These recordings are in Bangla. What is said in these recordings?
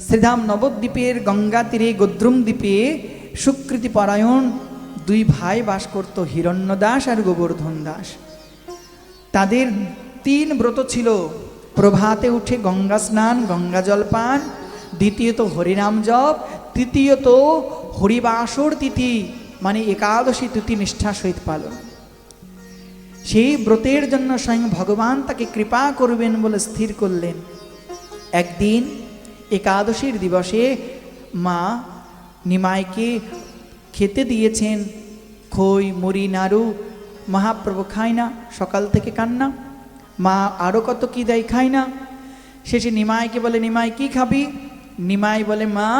শ্রীধাম নবদ্বীপের গঙ্গা তীরে গোদ্রুম দ্বীপে সুকৃতি পরায়ণ দুই ভাই বাস করত হিরণ্য দাস আর গোবর্ধন দাস। তাদের তিন ব্রত ছিল। প্রভাতে উঠে গঙ্গা স্নান, গঙ্গা জল পান, দ্বিতীয়ত হরিনাম জপ, তৃতীয়ত হরিবাসর তিথি মানে একাদশী তিথি নিষ্ঠা সহিত পালন। সেই ব্রতের জন্য স্বয়ং ভগবান তাকে কৃপা করবেন বলে স্থির করলেন। একদিন একাদশীর দিবসে মা নিমাইকে খেতে দিয়েছেন। খই, মুড়ি, নাড়ু, মহাপ্রভু খায় না, সকাল থেকে কান্না। মা আরও কত কি দেয় খায় না। শেষে নিমাইকে বলে, নিমাই, কি খাবি? নিমাই বলে, মা,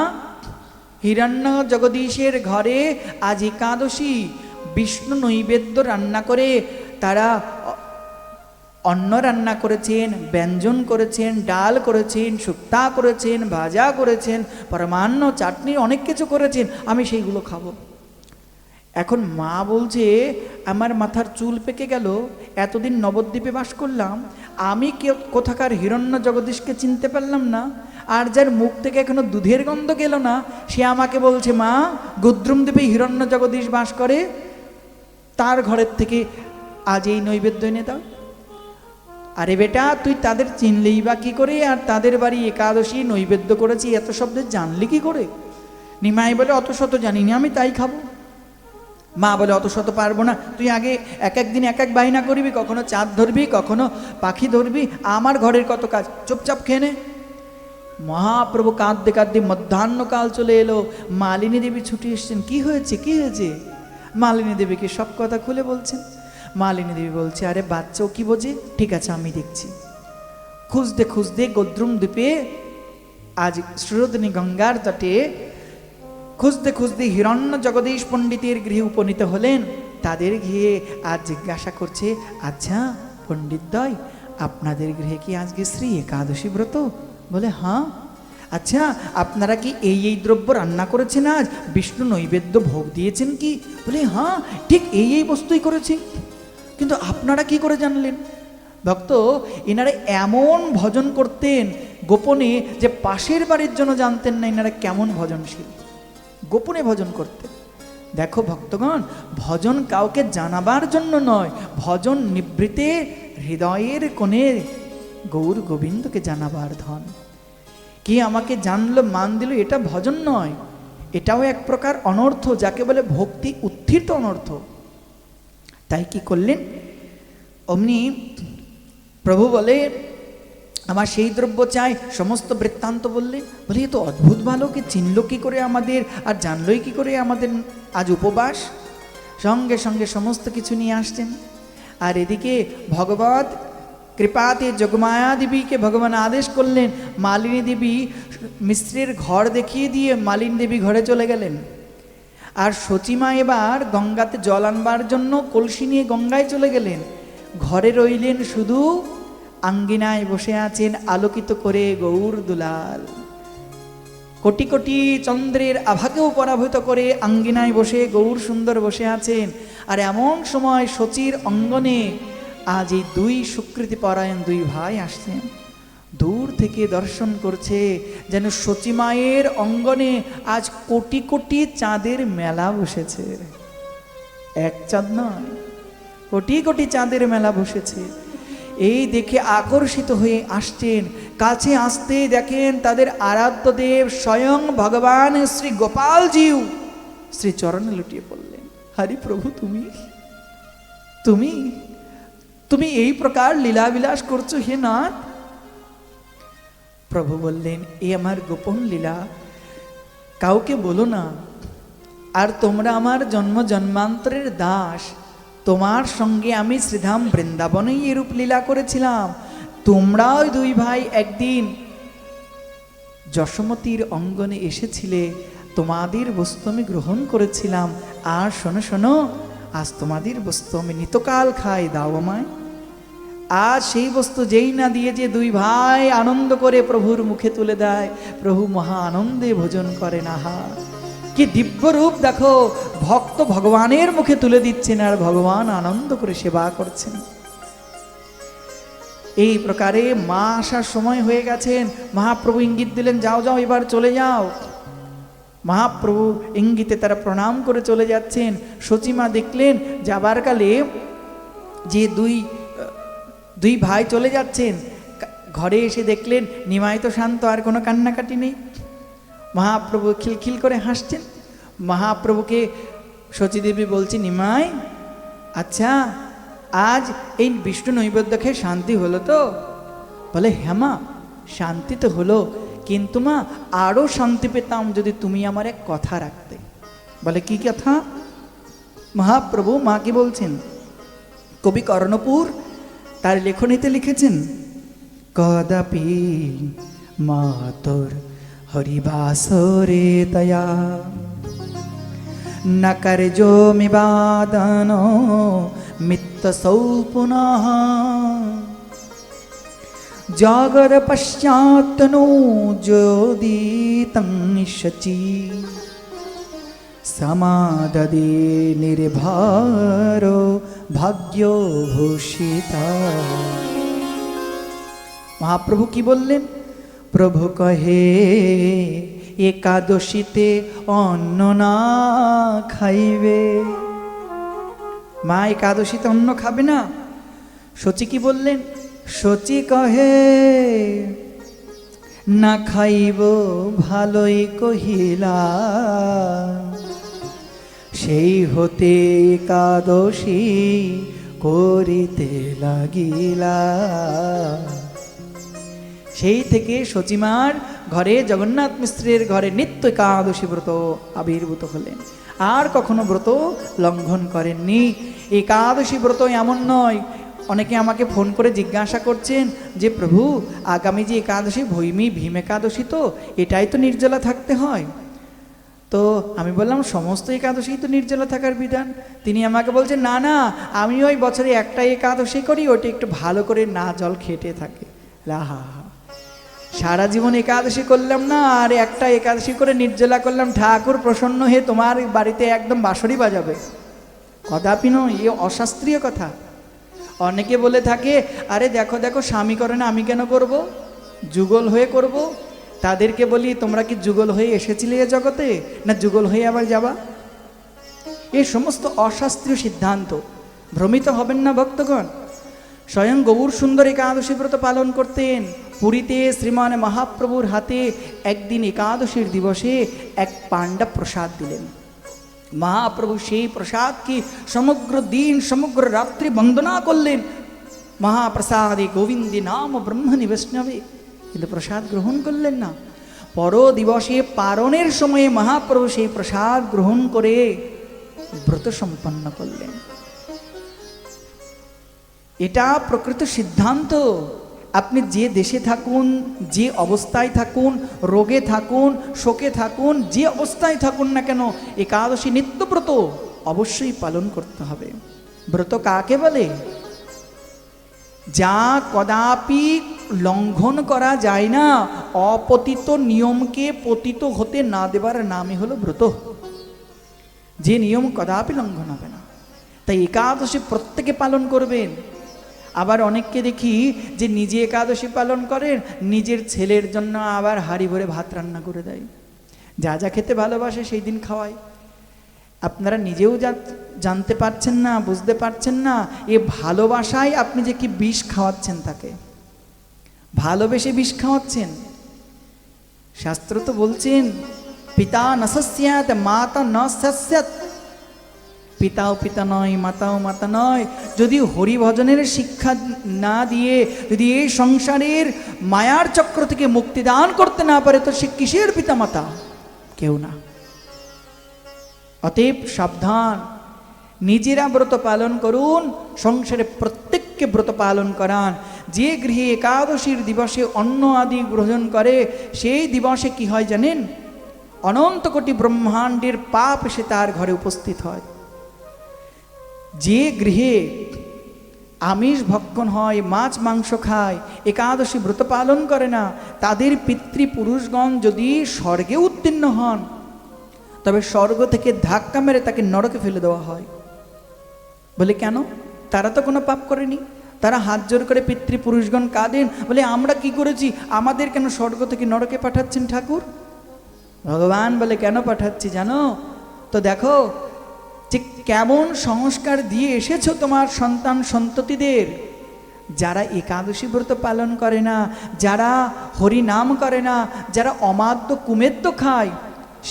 হিরণ্য জগদীশের ঘরে আজ একাদশী। বিষ্ণু নৈবেদ্য রান্না করে তারা অন্ন রান্না করেছেন, ব্যঞ্জন করেছেন, ডাল করেছেন, শুক্তা করেছেন, ভাজা করেছেন, পরমান্ন চাটনি অনেক কিছু করেছেন, আমি সেইগুলো খাব। এখন মা বলছে, আমার মাথার চুল পেকে গেল, এতদিন নবদ্বীপে বাস করলাম, আমি কোথাকার হিরণ্য জগদীশকে চিনতে পারলাম না, আর যার মুখ থেকে এখনও দুধের গন্ধ গেল না, সে আমাকে বলছে, মা, গুদ্রুম দ্বীপে হিরণ্য জগদীশ বাস করে, তার ঘরের থেকে আজ এই নৈবেদ্য এনে দাও। আরে বেটা, তুই তাদের চিনলেই বা কি করে? আর তাদের বাড়ি একাদশী নৈবেদ্য করেছি, এত শব্দ জানলি কি করে? নিমাই বলে, অত শত জানি না আমি তাই খাব। মা বলে, অত শত পারব না। তুই আগে এক এক দিন এক এক বায়না করবি, কখনো চাঁদ ধরবি, কখনো পাখি ধরবি, আমার ঘরের কত কাজ। চুপচাপ খেয়ে নে। মহাপ্রভু কাঁদতে কাঁদতে মধ্যাহ্নকাল চলে এলো। মালিনী দেবী ছুটি এসছেন। কি হয়েছে কি হয়েছে? মালিনী দেবীকে সব কথা খুলে বলছেন। মালিনী দেবী বলছে, আরে বাচ্চাও কি বোঝে? ঠিক আছে, আমি দেখছি। খুঁজতে খুঁজতে গদ্রুম দ্বীপে আজ সুরোদিনী গঙ্গার তটে খুঁজতে খুঁজতে হিরণ্য জগদীশ পণ্ডিতের গৃহে উপনীত হলেন। তাদের গৃহে আজ জিজ্ঞাসা করছে আচ্ছা পণ্ডিতদ্বয় আপনাদের গৃহে কি আজকে শ্রী একাদশী ব্রত? বলে হ্যাঁ। আচ্ছা আপনারা কি এই এই দ্রব্য রান্না করেছেন আজ? বিষ্ণু নৈবেদ্য ভোগ দিয়েছেন কি? বলে হ্যাঁ ঠিক এই এই বস্তুই করেছি। কিন্তু আপনারা কি করে জানলেন? ভক্ত, এনারা এমন ভজন করতেন গোপনে যে পাশের বাড়ির জন্য জানতেন না এনারা কেমন ভজনশীল। গোপনে ভজন করতেন। দেখো ভক্তগণ, ভজন কাউকে জানাবার জন্য নয়, ভজন নিবৃতে হৃদয়ের কোণে গৌর গোবিন্দকে জানাবার ধন। কি আমাকে জানলো, মান দিল, এটা ভজন নয়। এটাও এক প্রকার অনর্থ, যাকে বলে ভক্তি উত্থিত অনর্থ। তাই কি করলেন? অমনি প্রভু বলে, আমার সেই দ্রব্য চাই। সমস্ত বৃত্তান্ত বললে, বলে, এ তো অদ্ভুত বালকে চিনল কী করে আমাদের? আর জানলই কি করে আমাদের আজ উপবাস? সঙ্গে সঙ্গে সমস্ত কিছু নিয়ে আসছেন। আর এদিকে ভগবত কৃপাতে যোগমায়া দেবীকে ভগবান আদেশ করলেন, মালিনী দেবী মিশ্রের ঘর দেখিয়ে দিয়ে মালিনী দেবী ঘরে চলে গেলেন। আর সচিমা এবার গঙ্গাতে জল আনবার জন্য কলসি নিয়ে গঙ্গায় চলে গেলেন। ঘরে রইলেন শুধু আঙ্গিনায় বসে আছেন আলোকিত করে গৌর দুলাল। কোটি কোটি চন্দ্রের আভাকেও পরাভূত করে আঙ্গিনায় বসে গৌর সুন্দর বসে আছেন। আর এমন সময় সচির অঙ্গনে আজ এই দুই সুকৃতি পরায়ণ দুই ভাই আসছেন। দূর থেকে দর্শন করছে, যেন সচিমায়ের অঙ্গনে আজ কোটি কোটি চাঁদের মেলা বসেছে। এক চাঁদ নয়, কোটি কোটি চাঁদের মেলা বসেছে। এই দেখে আকর্ষিত হয়ে আসছেন, কাছে আসতে দেখেন তাদের আরাধ্য দেব স্বয়ং ভগবান শ্রী গোপালজিউ শ্রী চরণে লুটিয়ে পড়লেন, হরি প্রভু, তুমি? তুমি? তুমি এই প্রকার লীলাবিলাস করছ হে নাথ? প্রভু বললেন, এ আমার গোপন লীলা, কাউকে বলো না। আর তোমরা আমার জন্ম জন্মান্তরের দাস, তোমার সঙ্গে আমি শ্রীধাম বৃন্দাবনেই এরূপ লীলা করেছিলাম। তোমরা ওই দুই ভাই একদিন যশোমতির অঙ্গনে এসেছিলে, তোমাদের বস্তু আমি গ্রহণ করেছিলাম। আর শোনো শোনো, আজ তোমাদের বস্তু আমি নিতকাল খাই, দাও আমায়। আজ সেই বস্তু যেই না দিয়ে যে দুই ভাই আনন্দ করে প্রভুর মুখে তুলে দেয়, প্রভু মহা আনন্দে ভোজন করেন আহা কি দিব্য রূপ দেখো, ভক্ত ভগবানের মুখে তুলে দিচ্ছেন আর ভগবান আনন্দ করে সেবা করছেন। এই প্রকারে মা আসার সময় হয়ে গেছেন, মহাপ্রভু ইঙ্গিত দিলেন, যাও যাও, এবার চলে যাও। মহাপ্রভু ইঙ্গিতে তারা প্রণাম করে চলে যাচ্ছেন। সচিমা দেখলেন, যাবার কালে যে দুই দুই ভাই চলে যাচ্ছেন। ঘরে এসে দেখলেন নিমাই তো শান্ত, আর কোনো কান্নাকাটি নেই। মহাপ্রভু খিলখিল করে হাসছেন। মহাপ্রভুকে সচিদেবী বলছি, নিমাই আচ্ছা আজ এই বিষ্ণু নৈবেদ্য খেয়ে শান্তি হলো তো? বলে হ্যাঁ মা, শান্তি তো হলো। কিন্তু মা আরও শান্তি পেতাম যদি তুমি আমার এক কথা রাখতে। বলে, কি কথা? মহাপ্রভু মাকে বলছেন, কবি কর্ণপুর তার লেখনীতে লিখেছেন, কদাপি মাতর হরিবাসরে দয়া, ন করজো মিবাদন মিত্তসৌ পুনঃ জগদ পশ্চাত্তনো যোদিতং শচী সমাদদে নির্ভর ভাগ্য ভূষিতা মহাপ্রভু কি বললেন? প্রভু কহে, একাদশীতে অন্ন না খাইবে। মা একাদশীতে অন্ন খাবে না। সচি কি বললেন? সচি কহে, না খাইব ভালোই কহিলা। সেই হতে একাদশী করিতে লাগিলা। সেই থেকে সচিমার ঘরে জগন্নাথ মিশ্রের ঘরে নিত্য একাদশী ব্রত আবির্ভূত হলেন। আর কখনো ব্রত লঙ্ঘন করেননি। একাদশী ব্রত এমন নয়, অনেকে আমাকে ফোন করে জিজ্ঞাসা করছেন যে, প্রভু, আগামী যে একাদশী, ভৈমী ভীম একাদশী তো, এটাই তো নির্জলা থাকতে হয়। তো আমি বললাম, সমস্ত একাদশী তো নির্জলা থাকার বিধান। তিনি আমাকে বলছেন, না না, আমি ওই বছরে একটা একাদশী করি, ওটি একটু ভালো করে না জল খেটে থাকে। লাহা সারা জীবন একাদশী করলাম না, আর একটা একাদশী করে নির্জলা করলাম। ঠাকুর প্রসন্ন হয়ে তোমার বাড়িতে একদম বাঁশরি বাজাবে। কদাপি নয়, এ অশাস্ত্রীয় কথা। অনেকে বলে থাকে, আরে দেখো দেখো, স্বামী করে না, আমি কেন করব? যুগল হয়ে করব? তাদেরকে বলি, তোমরা কি যুগল হয়ে এসেছিলে এ জগতে, না যুগল হয়ে আবার যাবা? এ সমস্ত অশাস্ত্রীয় সিদ্ধান্ত। ভ্রমিত হবেন না ভক্তগণ। স্বয়ং গৌর সুন্দর একাদশী ব্রত পালন করতেন। পুরীতে শ্রীমান মহাপ্রভুর হাতে একদিন একাদশীর দিবসে এক পাণ্ডা প্রসাদ দিলেন। মহাপ্রভু সেই প্রসাদকে সমগ্র দিন, সমগ্র রাত্রি বন্দনা করলেন। মহাপ্রসাদে গোবিন্দে নাম ব্রহ্মণি বৈষ্ণবে। কিন্তু প্রসাদ গ্রহণ করলেন না। পর দিবসে পারণের সময়ে মহাপ্রভু সেই প্রসাদ গ্রহণ করে ব্রত সম্পন্ন করলেন। এটা প্রকৃত সিদ্ধান্ত। আপনি যে দেশে থাকুন, যে অবস্থায় থাকুন, রোগে থাকুন, শোকে থাকুন, যে অবস্থায় থাকুন না কেন, একাদশী নিত্যব্রত অবশ্যই পালন করতে হবে। ব্রত কাকে বলে? যা কদাপি লঙ্ঘন করা যায় না। অপতিত নিয়মকে পতিত হতে না দেবার নামই হলো ব্রত। যে নিয়ম কদাপি লঙ্ঘন হবে না। তাই একাদশী প্রত্যেকে পালন করবেন। আবার অনেককে দেখি যে নিজে একাদশী পালন করেন, নিজের ছেলের জন্য আবার হাড়ি ভরে ভাত রান্না করে দেয়। যা যা খেতে ভালোবাসে সেই দিন খাওয়ায়। আপনারা নিজেও যা- জানতে পারছেন না, বুঝতে পারছেন না, এ ভালোবাসায় আপনি যে কি বিষ খাওয়াচ্ছেন তাকে। ভালোবেসে বিষ খাওয়াচ্ছেন। শাস্ত্র তো বলছেন, পিতা ন সস্যাত, মাতা ন সস্যাত। পিতাও পিতা নয়, মাতাও মাতা নয়। যদি হরিভজনের শিক্ষা না দিয়ে, যদি এই সংসারের মায়ার চক্র থেকে মুক্তি দান করতে না পারে, তো সে কিসের পিতা মাতা কেউ না। অতএব সাবধান। নিজেরা ব্রত পালন করুন, সংসারে প্রত্যেককে ব্রত পালন করান। যে গৃহে একাদশীর দিবসে অন্ন আদি গ্রহণ করে, সেই দিবসে কি হয় জানেন? অনন্ত কোটি ব্রহ্মাণ্ডের পাপ এসে তার ঘরে উপস্থিত হয়। যে গৃহে আমিষ ভক্ষণ হয়, মাছ, মাংস খায়, একাদশী ব্রত পালন করে না, তাদের পিতৃপুরুষগণ যদি স্বর্গে উত্তীর্ণ হন, তবে স্বর্গ থেকে ধাক্কা মেরে তাকে নরকে ফেলে দেওয়া হয়। বলে কেন? তারা তো কোনো পাপ করেনি। তারা হাত জোর করে পিতৃপুরুষগণ কাঁদেন, বলে, আমরা কি করেছি? আমাদের কেন স্বর্গ থেকে নরকে পাঠাচ্ছেন ঠাকুর? ভগবান বলে, কেন পাঠাচ্ছি জানো? তো দেখো, যে কেমন সংস্কার দিয়ে এসেছ তোমার সন্তান সন্ততিদের। যারা একাদশী ব্রত পালন করে না, যারা হরি নাম করে না, যারা অমাদ্য কুমেদ্য খায়,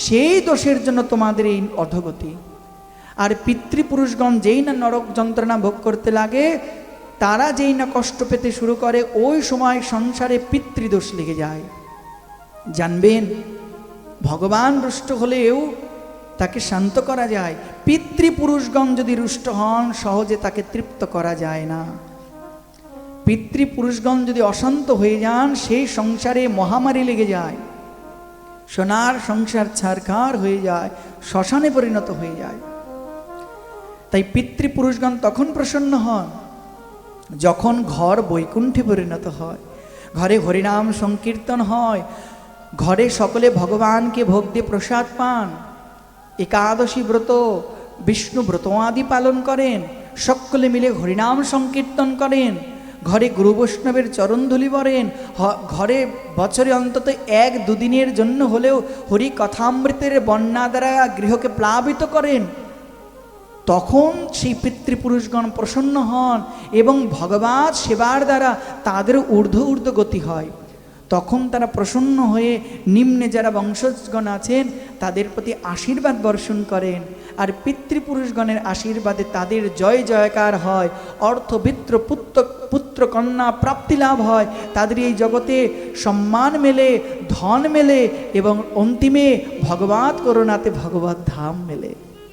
সেই দোষের জন্য তোমাদের এই অধগতি। আর পিতৃপুরুষগণ যেই না নরক যন্ত্রণা ভোগ করতে লাগে তারা যেই না কষ্ট পেতে শুরু করে, ওই সময় সংসারে পিতৃদোষ লেগে যায়। জানবেন, ভগবান রুষ্ট হলেও তাকে শান্ত করা যায়। পিতৃপুরুষগণ যদি রুষ্ট হন, সহজে তাকে তৃপ্ত করা যায় না। পিতৃপুরুষগণ যদি অশান্ত হয়ে যান, সেই সংসারে মহামারী লেগে যায়। সোনার সংসার ছারখার হয়ে যায়, শ্মশানে পরিণত হয়ে যায়। তাই পিতৃপুরুষগণ তখন প্রসন্ন হন। যখন ঘর বৈকুণ্ঠে পরিণত হয়, ঘরে হরিনাম সংকীর্তন হয়, ঘরে সকলে ভগবানকে ভোগ দিয়ে প্রসাদ পান, একাদশী ব্রত, বিষ্ণু ব্রত আদি পালন করেন, সকলে মিলে হরিনাম সংকীর্তন করেন, ঘরে গুরু বৈষ্ণবের চরণধুলি বরেন ঘরে বছরে অন্তত এক দুদিনের জন্য হলেও হরি কথামৃতের বন্যা দ্বারা গৃহকে প্লাবিত করেন। তখন সেই পিতৃপুরুষগণ প্রসন্ন হন এবং ভগবান সেবার দ্বারা তাদের ঊর্ধ্ব ঊর্ধ্ব গতি হয়। তখন তারা প্রসন্ন হয়ে নিম্নে যারা বংশজগণ আছেন, তাদের প্রতি আশীর্বাদ বর্ষণ করেন। আর পিতৃপুরুষগণের আশীর্বাদে তাদের জয় জয়কার হয় অর্থবিত্র পুত্র পুত্র কন্যা প্রাপ্তি লাভ হয়। তাদের এই জগতে সম্মান মেলে, ধন মেলে এবং অন্তিমে ভগবত করুণাতে ভগবত ধাম মেলে।